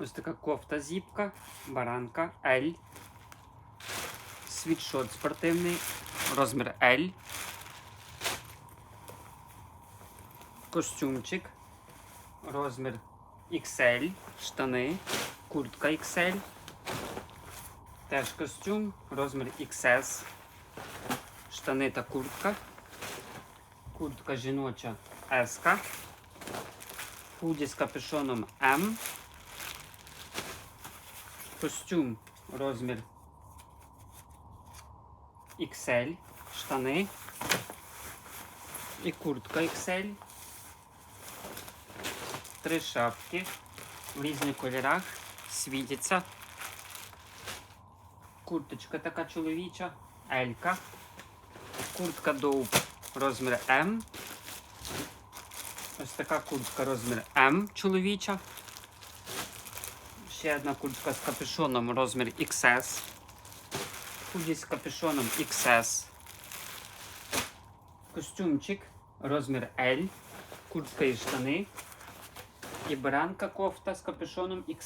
Ось така кофта зіпка, баранка L. Світшот спортивний, розмір L. Костюмчик, розмір XL, штани, куртка XL. Теж костюм, розмір XS. Штани та куртка. Куртка жіноча S. Худі з капюшоном M. Костюм розмір XL, штани і куртка XL. Три шапки в різних кольорах світяться. Курточка така чоловіча, Елька. Куртка Доуп розмір М. Ось така куртка розмір М чоловіча. Ще одна куртка з капюшоном розмір XS. Худі з капюшоном XS. Костюмчик розмір L. Куртка і штани. І баранка кофта з капюшоном XS.